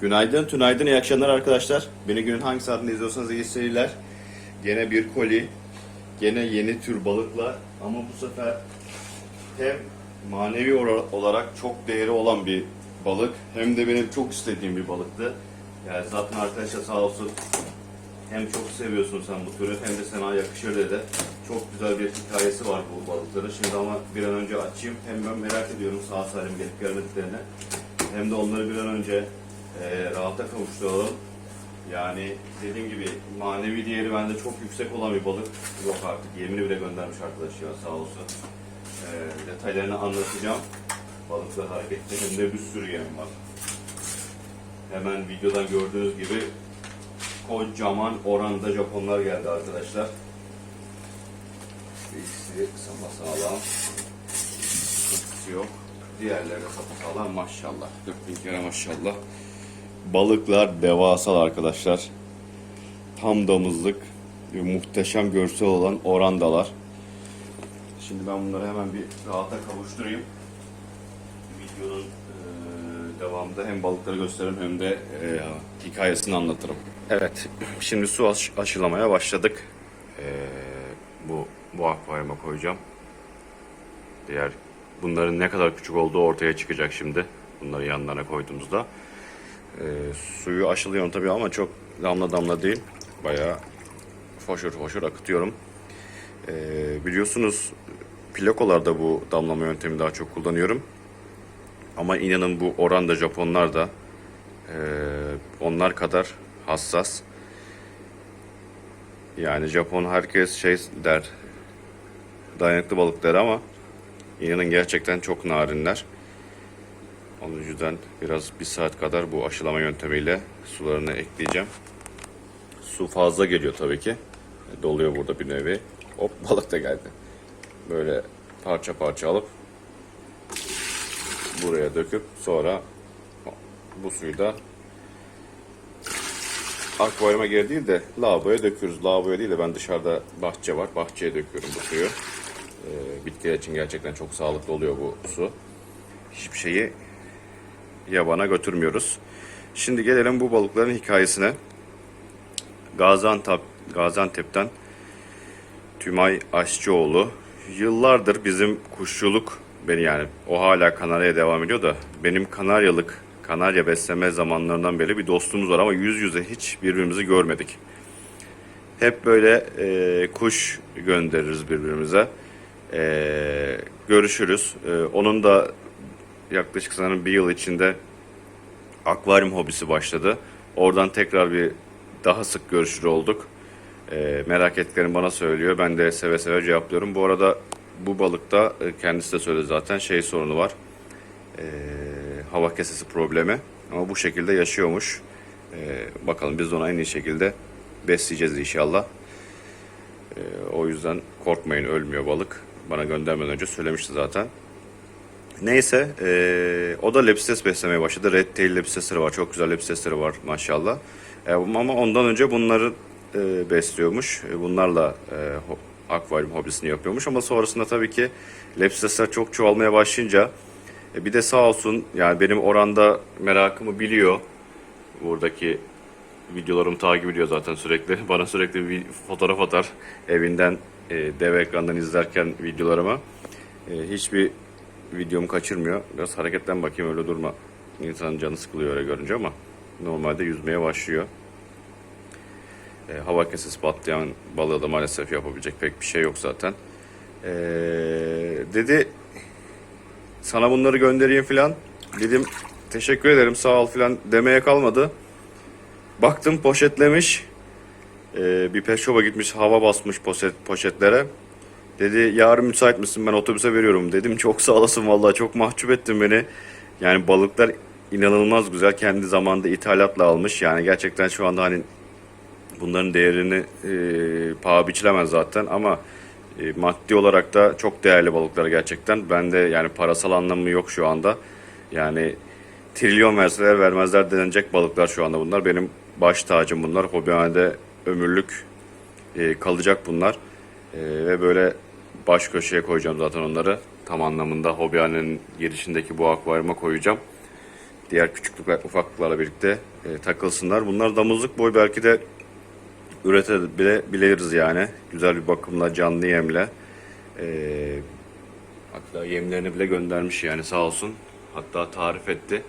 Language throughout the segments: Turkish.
Günaydın, tünaydın, iyi akşamlar arkadaşlar. Beni günün hangi saatinde izliyorsanız iyi seyirler. Gene bir koli, gene yeni tür balıklar ama bu sefer hem manevi olarak çok değeri olan bir balık hem de benim çok istediğim bir balıktı. Yani zaten arkadaşlar sağ olsun hem çok seviyorsun sen bu türü hem de sana yakışır dedi. Çok güzel bir hikayesi var bu balıkların. Şimdi ama bir an önce açayım. Hem ben merak ediyorum sağ salim gelip gelmediklerini. Hem de onları bir an önce e, rahata kavuşturalım. Yani dediğim gibi manevi değeri bende çok yüksek olan bir balık yok artık. Yemini bile göndermiş arkadaş ya sağ olsun. E, detaylarını anlatacağım. Balıklar hareketli hem de bir sürü yem var. Hemen videodan gördüğünüz gibi kocaman oranda Japonlar geldi arkadaşlar. İkisi sapasağlam. Sıkıntısı yok. Diğerleri sapasağlam maşallah. 4000 kere maşallah. Balıklar devasal arkadaşlar. Tam damızlık ve muhteşem görsel olan orandalar. Şimdi ben bunları hemen bir rahata kavuşturayım. Videonun eee, devamında hem balıkları gösteririm hem de eee, hikayesini anlatırım. Evet, şimdi su aş- aşılamaya başladık. Eee, bu bu akvaryuma koyacağım. Diğer bunların ne kadar küçük olduğu ortaya çıkacak şimdi. Bunları yanlarına koyduğumuzda. Eee, suyu aşılıyorum tabii ama çok damla damla değil. Bayağı foşur foşur akıtıyorum. Eee, biliyorsunuz plakolarda bu damlama yöntemi daha çok kullanıyorum. Ama inanın bu oranda Japonlar da eee, onlar kadar hassas. Yani Japon herkes şey der, dayanıklı balık der ama inanın gerçekten çok narinler. Onun yüzden biraz bir saat kadar bu aşılama yöntemiyle sularını ekleyeceğim. Su fazla geliyor tabii ki. Doluyor burada bir nevi. Hop balık da geldi. Böyle parça parça alıp buraya döküp sonra bu suyu da akvaryuma geri değil de lavaboya döküyoruz. Lavaboya değil de ben dışarıda bahçe var. Bahçeye döküyorum bu suyu. Ee, bitkiler için gerçekten çok sağlıklı oluyor bu su. Hiçbir şeyi yabana götürmüyoruz. Şimdi gelelim bu balıkların hikayesine. Gaziantep, Gaziantep'ten Tümay Aşçıoğlu yıllardır bizim kuşçuluk beni yani o hala Kanarya'ya devam ediyor da benim Kanaryalık Kanarya besleme zamanlarından beri bir dostluğumuz var ama yüz yüze hiç birbirimizi görmedik. Hep böyle e, kuş göndeririz birbirimize. E, görüşürüz. E, onun da yaklaşık sanırım bir yıl içinde akvaryum hobisi başladı. Oradan tekrar bir daha sık görüşür olduk. E, merak ettiklerini bana söylüyor. Ben de seve seve cevaplıyorum. Bu arada bu balıkta e, kendisi de söyledi zaten şey sorunu var. E, hava kesesi problemi. Ama bu şekilde yaşıyormuş. E, bakalım biz de ona en iyi şekilde besleyeceğiz inşallah. E, o yüzden korkmayın ölmüyor balık. Bana göndermeden önce söylemişti zaten. Neyse eee, o da lepstes beslemeye başladı. Red tail lepstesleri var. Çok güzel lepstesleri var maşallah. E, ama ondan önce bunları e, besliyormuş. E, bunlarla e, akvaryum hobisini yapıyormuş. Ama sonrasında tabii ki lepstesler çok çoğalmaya başlayınca e, bir de sağ olsun yani benim oranda merakımı biliyor. Buradaki videolarımı takip ediyor zaten sürekli. Bana sürekli bir fotoğraf atar evinden e, dev ekrandan izlerken videolarıma. E, hiçbir videomu kaçırmıyor. Biraz hareketten bakayım öyle durma. İnsanın canı sıkılıyor öyle görünce ama normalde yüzmeye başlıyor. E, hava kesesi patlayan balığı da maalesef yapabilecek pek bir şey yok zaten. E, dedi sana bunları göndereyim filan. Dedim teşekkür ederim sağ ol filan demeye kalmadı. Baktım poşetlemiş. E, bir pet shop'a gitmiş hava basmış poşet, poşetlere. Dedi yarın müsait misin ben otobüse veriyorum dedim. Çok sağ olasın vallahi çok mahcup ettin beni. Yani balıklar inanılmaz güzel. Kendi zamanında ithalatla almış. Yani gerçekten şu anda hani bunların değerini e, paha biçilemez zaten ama e, maddi olarak da çok değerli balıklar gerçekten. Ben de yani parasal anlamı yok şu anda. Yani trilyon verseler vermezler denecek balıklar şu anda bunlar. Benim baş tacım bunlar. Hobihanede ömürlük e, kalacak bunlar. E, ve böyle baş köşeye koyacağım zaten onları. Tam anlamında hobihanenin girişindeki bu akvaryuma koyacağım. diğer küçüklükler, ufaklıklarla birlikte e, takılsınlar. Bunlar damızlık boy belki de üretebiliriz yani. Güzel bir bakımla, canlı yemle. E, hatta yemlerini bile göndermiş yani sağ olsun. Hatta tarif etti.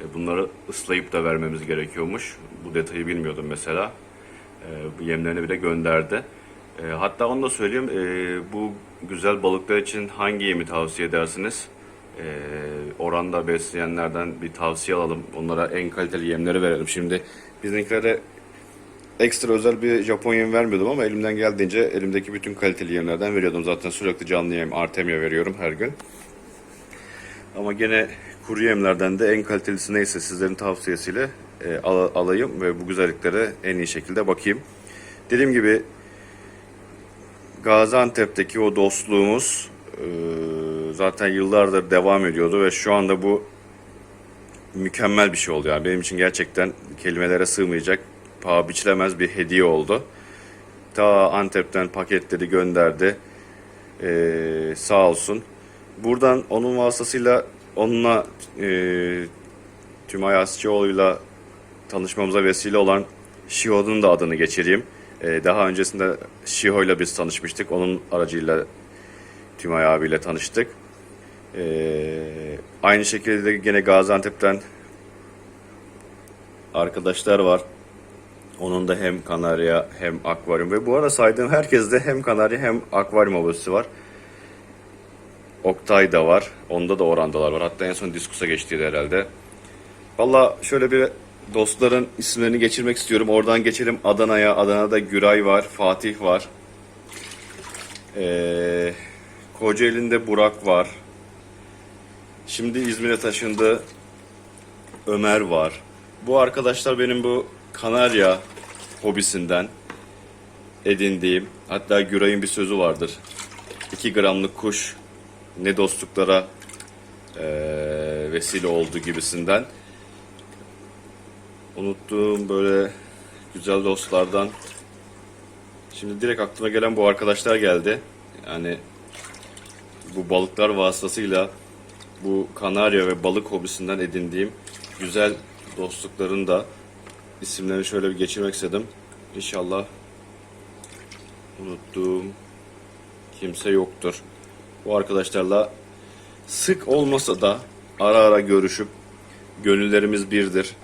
E, bunları ıslayıp da vermemiz gerekiyormuş. Bu detayı bilmiyordum mesela. E, bu yemlerini bile gönderdi. E, hatta onu da söyleyeyim. e, bu güzel balıklar için hangi yemi tavsiye edersiniz? E, oranda besleyenlerden bir tavsiye alalım. Onlara en kaliteli yemleri verelim. Şimdi bizimkilere ekstra özel bir Japon yem vermiyordum ama elimden geldiğince elimdeki bütün kaliteli yemlerden veriyordum. Zaten sürekli canlı yem Artemia veriyorum her gün. Ama gene kuru yemlerden de en kalitelisi neyse sizlerin tavsiyesiyle e, al- alayım ve bu güzelliklere en iyi şekilde bakayım. Dediğim gibi Gaziantep'teki o dostluğumuz e, zaten yıllardır devam ediyordu ve şu anda bu mükemmel bir şey oldu. Yani benim için gerçekten kelimelere sığmayacak, paha biçilemez bir hediye oldu. Ta Antep'ten paketleri gönderdi. Ee, sağ olsun. Buradan onun vasıtasıyla onunla e, Tümay Asçıoğlu'yla tanışmamıza vesile olan Şiho'nun da adını geçireyim. Ee, daha öncesinde Şiho'yla biz tanışmıştık. Onun aracıyla Tümay abiyle tanıştık. Ee, aynı şekilde de gene Gaziantep'ten arkadaşlar var. Onun da hem kanarya hem akvaryum ve bu arada saydığım herkeste hem kanarya hem akvaryum abonesi var. Oktay da var. Onda da orandalar var. Hatta en son diskusa geçtiydi herhalde. Valla şöyle bir dostların isimlerini geçirmek istiyorum. Oradan geçelim Adana'ya. Adana'da Güray var, Fatih var. Ee, Kocaeli'nde Burak var. Şimdi İzmir'e taşındı. Ömer var. Bu arkadaşlar benim bu Kanarya hobisinden edindiğim, hatta Güray'ın bir sözü vardır. 2 gramlık kuş ne dostluklara eee, vesile oldu gibisinden. Unuttuğum böyle güzel dostlardan şimdi direkt aklıma gelen bu arkadaşlar geldi. Yani bu balıklar vasıtasıyla bu kanarya ve balık hobisinden edindiğim güzel dostlukların da isimlerini şöyle bir geçirmek istedim. İnşallah unuttuğum kimse yoktur. Bu arkadaşlarla sık olmasa da ara ara görüşüp gönüllerimiz birdir.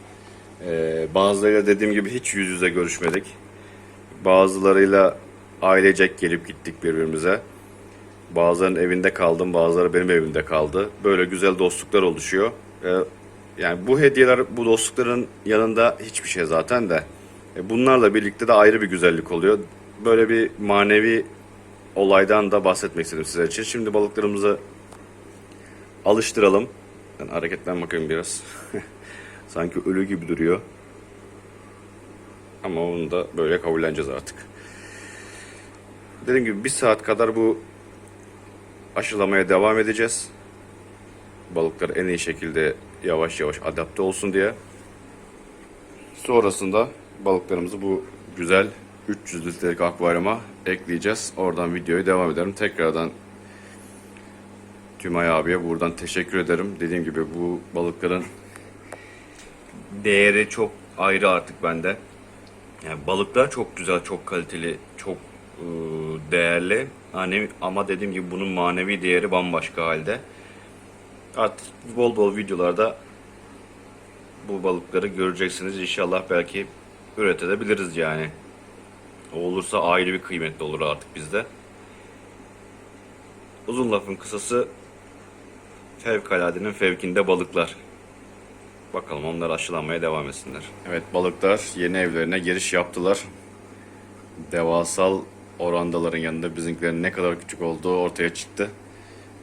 Ee, bazılarıyla dediğim gibi hiç yüz yüze görüşmedik. Bazılarıyla ailecek gelip gittik birbirimize. Bazılarının evinde kaldım, bazıları benim evimde kaldı. Böyle güzel dostluklar oluşuyor. Ee, yani bu hediyeler, bu dostlukların yanında hiçbir şey zaten de. E, Bunlarla birlikte de ayrı bir güzellik oluyor. Böyle bir manevi olaydan da bahsetmek istedim sizler için. Şimdi balıklarımızı alıştıralım. Ben hareketten bakayım biraz. Sanki ölü gibi duruyor. Ama onu da böyle kabulleneceğiz artık. Dediğim gibi bir saat kadar bu aşılamaya devam edeceğiz. Balıklar en iyi şekilde yavaş yavaş adapte olsun diye. Sonrasında balıklarımızı bu güzel 300 litrelik akvaryuma ekleyeceğiz. Oradan videoya devam ederim. Tekrardan Tümay abiye buradan teşekkür ederim. Dediğim gibi bu balıkların değeri çok ayrı artık bende. Yani balıklar çok güzel, çok kaliteli, çok e, değerli. Hani ama dediğim gibi bunun manevi değeri bambaşka halde. Artık bol bol videolarda bu balıkları göreceksiniz. İnşallah belki üretebiliriz yani. Olursa ayrı bir kıymetli olur artık bizde. Uzun lafın kısası fevkaladenin fevkinde balıklar. Bakalım onlar aşılanmaya devam etsinler. Evet balıklar yeni evlerine giriş yaptılar. Devasal orandaların yanında bizimkilerin ne kadar küçük olduğu ortaya çıktı.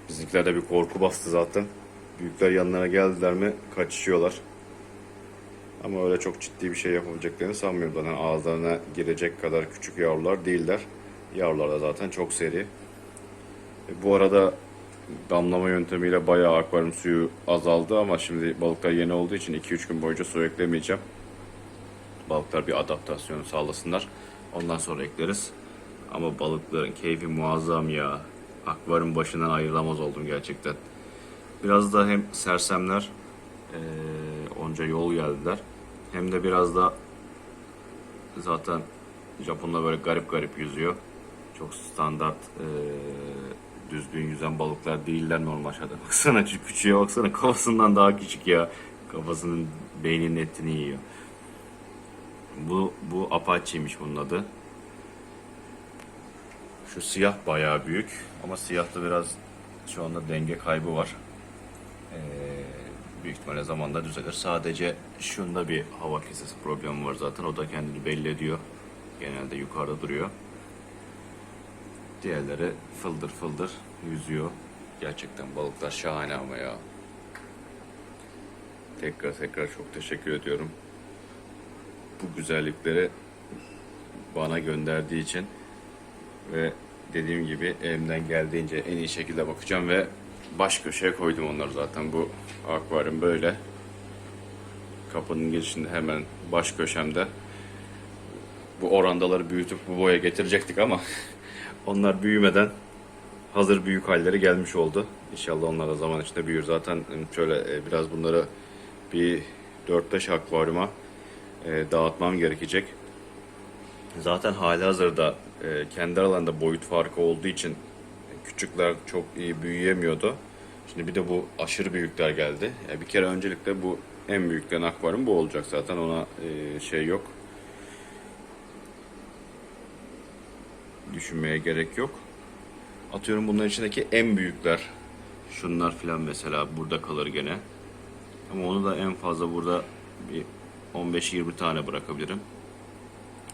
Bizimkilerde bir korku bastı zaten. Büyükler yanlarına geldiler mi kaçışıyorlar. Ama öyle çok ciddi bir şey yapabileceklerini sanmıyorum. Zaten ağızlarına girecek kadar küçük yavrular değiller. Yavrular da zaten çok seri. E, bu arada damlama yöntemiyle bayağı akvaryum suyu azaldı ama şimdi balıklar yeni olduğu için 2-3 gün boyunca su eklemeyeceğim. Balıklar bir adaptasyon sağlasınlar. Ondan sonra ekleriz. Ama balıkların keyfi muazzam ya. Akvaryum başından ayrılamaz oldum gerçekten. Biraz da hem sersemler eee onca yol geldiler. Hem de biraz da zaten Japonlar böyle garip garip yüzüyor. Çok standart e, düzgün yüzen balıklar değiller normal şartta. Baksana şu küçüğe baksana kafasından daha küçük ya. Kafasının beyninin etini yiyor. Bu bu Apache'ymiş bunun adı. Şu siyah bayağı büyük ama siyahta biraz şu anda denge kaybı var. Ee, büyük ihtimalle zamanla düzelir. Sadece şunda bir hava kesesi problemi var zaten. O da kendini belli ediyor. Genelde yukarıda duruyor. Diğerleri fıldır fıldır yüzüyor. Gerçekten balıklar şahane ama ya. Tekrar tekrar çok teşekkür ediyorum. Bu güzellikleri bana gönderdiği için ve dediğim gibi elimden geldiğince en iyi şekilde bakacağım ve baş köşeye koydum onları zaten bu akvaryum böyle kapının girişinde hemen baş köşemde bu orandaları büyütüp bu boya getirecektik ama onlar büyümeden hazır büyük halleri gelmiş oldu. İnşallah onlar da zaman içinde büyür. Zaten şöyle e, biraz bunları bir 4-5 akvaryuma e, dağıtmam gerekecek. Zaten hali hazırda e, kendi aralarında boyut farkı olduğu için küçükler çok iyi büyüyemiyordu. Şimdi bir de bu aşırı büyükler geldi. Bir kere öncelikle bu en büyüklerin akvaryum bu olacak zaten ona şey yok. Düşünmeye gerek yok. Atıyorum bunların içindeki en büyükler. Şunlar filan mesela burada kalır gene. Ama onu da en fazla burada bir 15-20 tane bırakabilirim.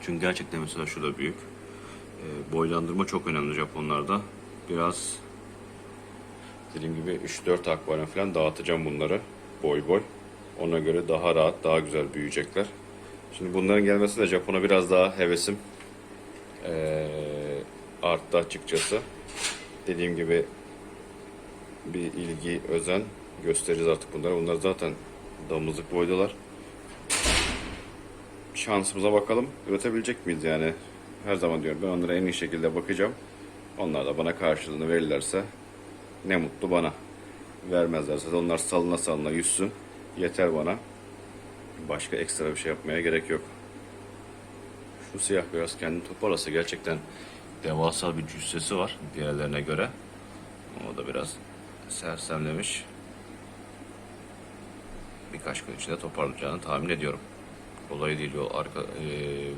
Çünkü gerçekten mesela şurada büyük. E, boylandırma çok önemli Japonlarda. Biraz dediğim gibi 3-4 akvaryum falan dağıtacağım bunları boy boy. Ona göre daha rahat, daha güzel büyüyecekler. Şimdi bunların gelmesi de Japon'a biraz daha hevesim e, arttı açıkçası. Dediğim gibi bir ilgi, özen gösteririz artık bunlara. Bunlar zaten damızlık boydalar şansımıza bakalım. Üretebilecek miyiz yani? Her zaman diyorum ben onlara en iyi şekilde bakacağım. Onlar da bana karşılığını verirlerse ne mutlu bana. Vermezlerse de onlar salına salına yüzsün. Yeter bana. Başka ekstra bir şey yapmaya gerek yok. Şu siyah beyaz kendini toparlasa gerçekten devasa bir cüssesi var diğerlerine göre. O da biraz sersemlemiş. Birkaç gün içinde toparlayacağını tahmin ediyorum. Kolay değil yol arka e,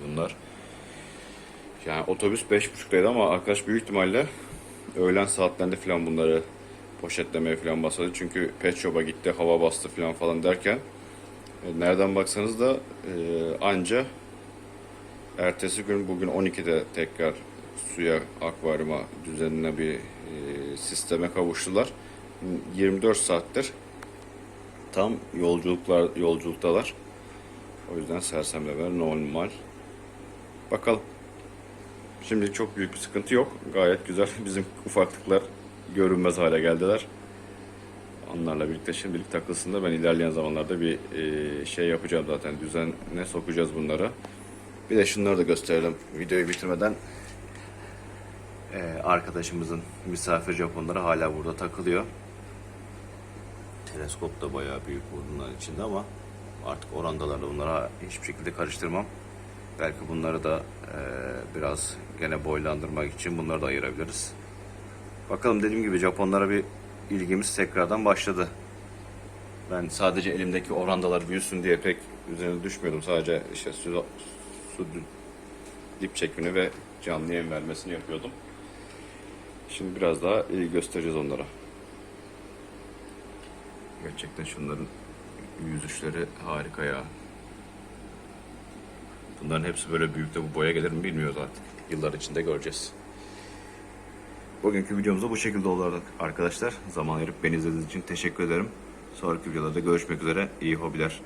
bunlar. Yani otobüs 5.30'daydı ama arkadaş büyük ihtimalle öğlen saatlerinde falan bunları poşetlemeye falan başladı. Çünkü pet shop'a gitti, hava bastı falan falan derken e, nereden baksanız da e, anca ertesi gün bugün 12'de tekrar suya, akvaryuma düzenine bir e, sisteme kavuştular. 24 saattir tam yolculuklar yolculuktalar. O yüzden sersemlemeler normal. Bakalım. Şimdi çok büyük bir sıkıntı yok. Gayet güzel. Bizim ufaklıklar görünmez hale geldiler. Onlarla birlikte şimdilik takılsın da ben ilerleyen zamanlarda bir e, şey yapacağım zaten. Düzenine sokacağız bunları. Bir de şunları da gösterelim. Videoyu bitirmeden e, arkadaşımızın misafir Japonları hala burada takılıyor. Teleskop da bayağı büyük bunların içinde ama artık orandalarla bunlara hiçbir şekilde karıştırmam. Belki bunları da e, biraz gene boylandırmak için bunları da ayırabiliriz. Bakalım dediğim gibi Japonlara bir ilgimiz tekrardan başladı. Ben sadece elimdeki orandalar büyüsün diye pek üzerine düşmüyordum. Sadece işte su, su dip çekimini ve canlı yem vermesini yapıyordum. Şimdi biraz daha ilgi göstereceğiz onlara. Gerçekten şunların yüzüşleri harika ya. Bunların hepsi böyle büyükte bu boya gelir mi bilmiyoruz artık. Yıllar içinde göreceğiz. Bugünkü videomuz da bu şekilde oldu arkadaşlar. Zaman ayırıp beni izlediğiniz için teşekkür ederim. Sonraki videolarda görüşmek üzere. İyi hobiler.